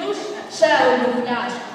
Душ, ще одну.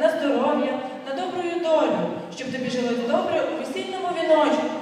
на здоров'я, на добрую долю, щоб тобі жилось добре у весільному віночку.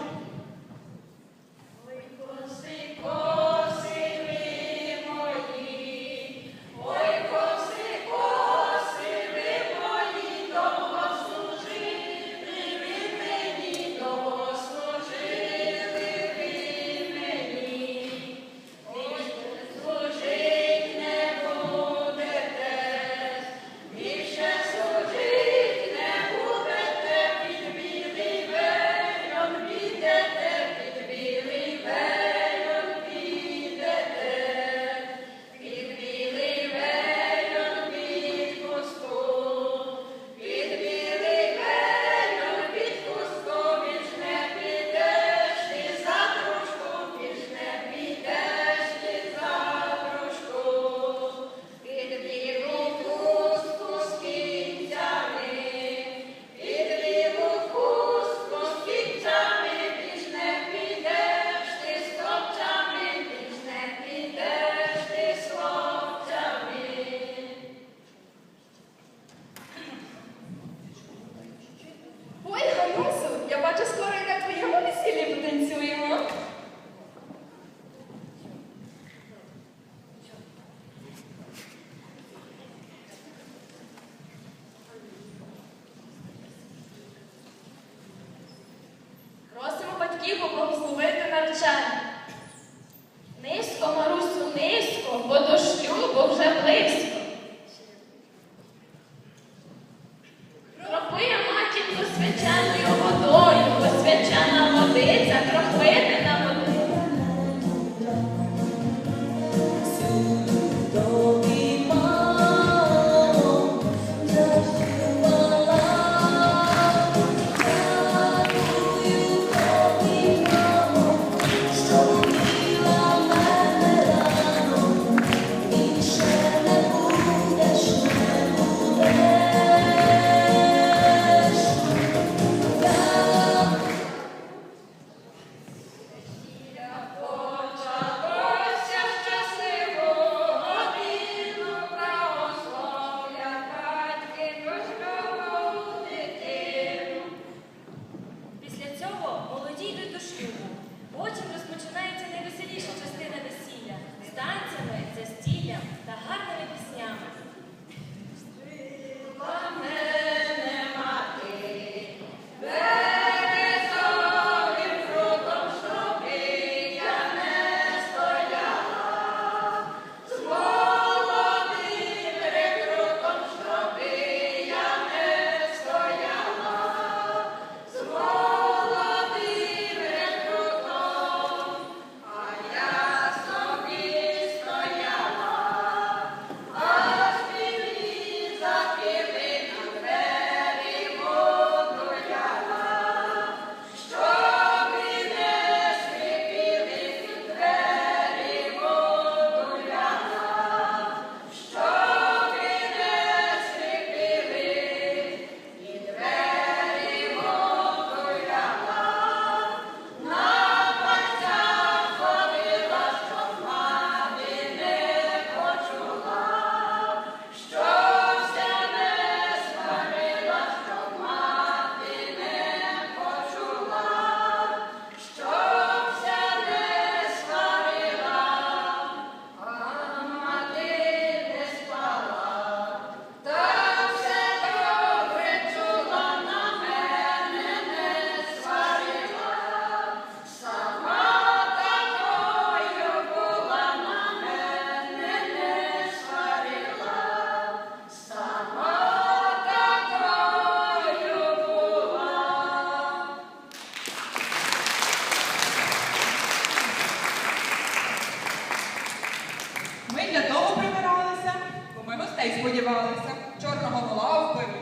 Й сподівалися, чорного вола вбили,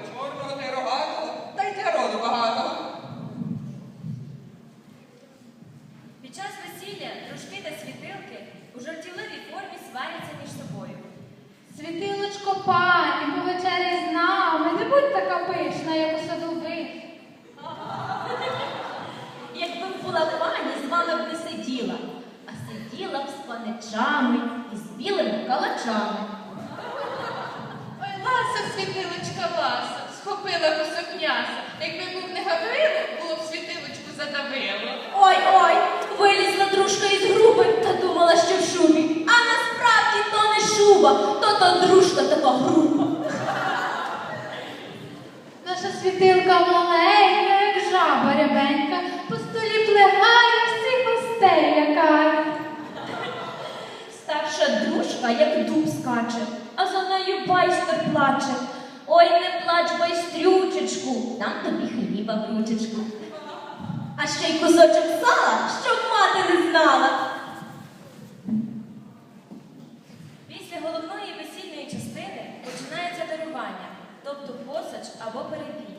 то дружка така груба. Наша світилка маленька, як жаба рябенька, по столі плегає, всіх гостей лякає. Старша дружка, як дуб скаче, а за нею байстер плаче. Ой, не плач, байстрючечку, дам тобі хліба в ручечку. А ще й кусочок сала, щоб мати не знала. ಒಬ್ಬೊಬ್ಬರಿಗೆ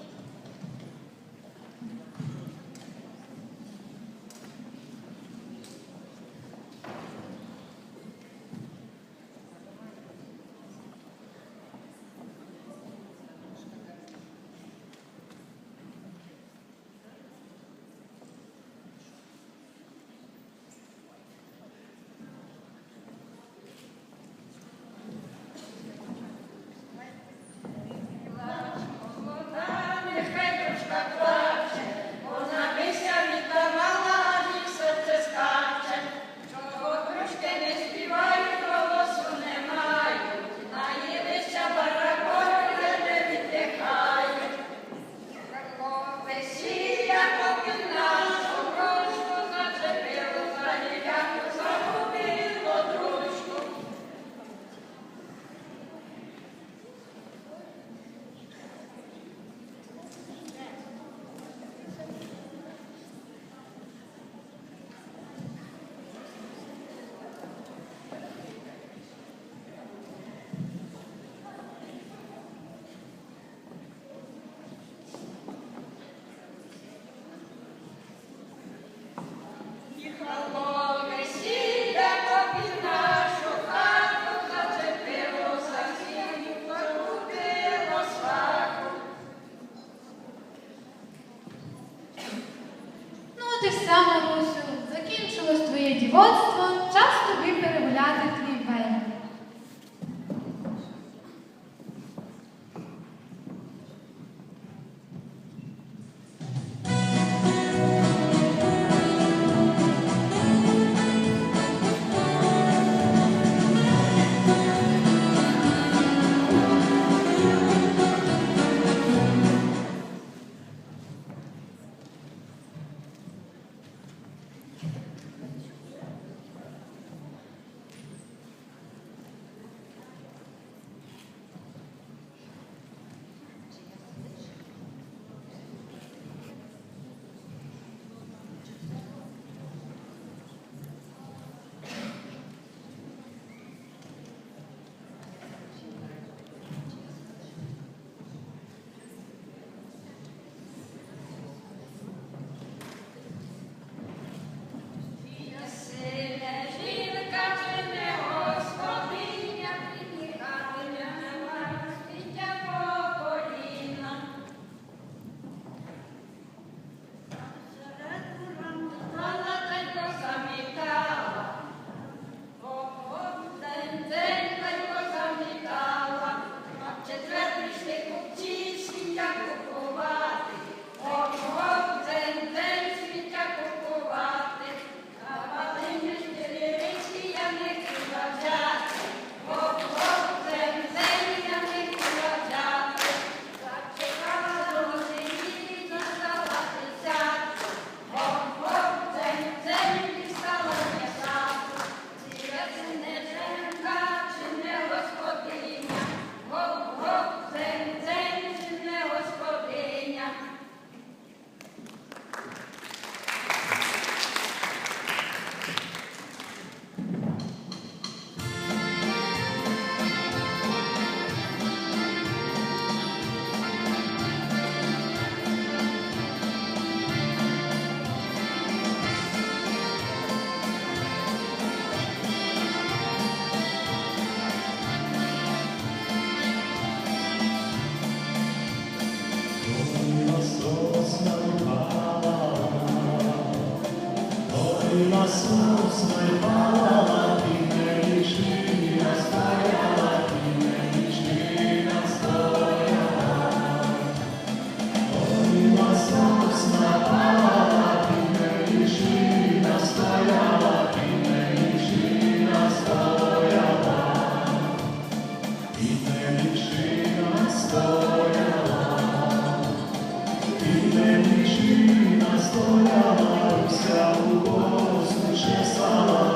склонявся у Божих часах.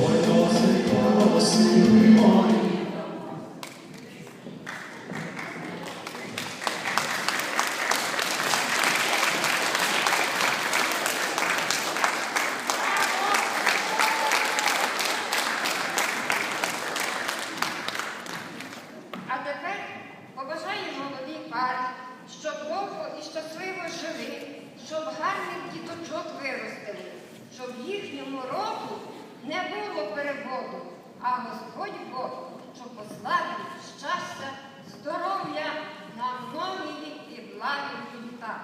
Ой, досить, коси на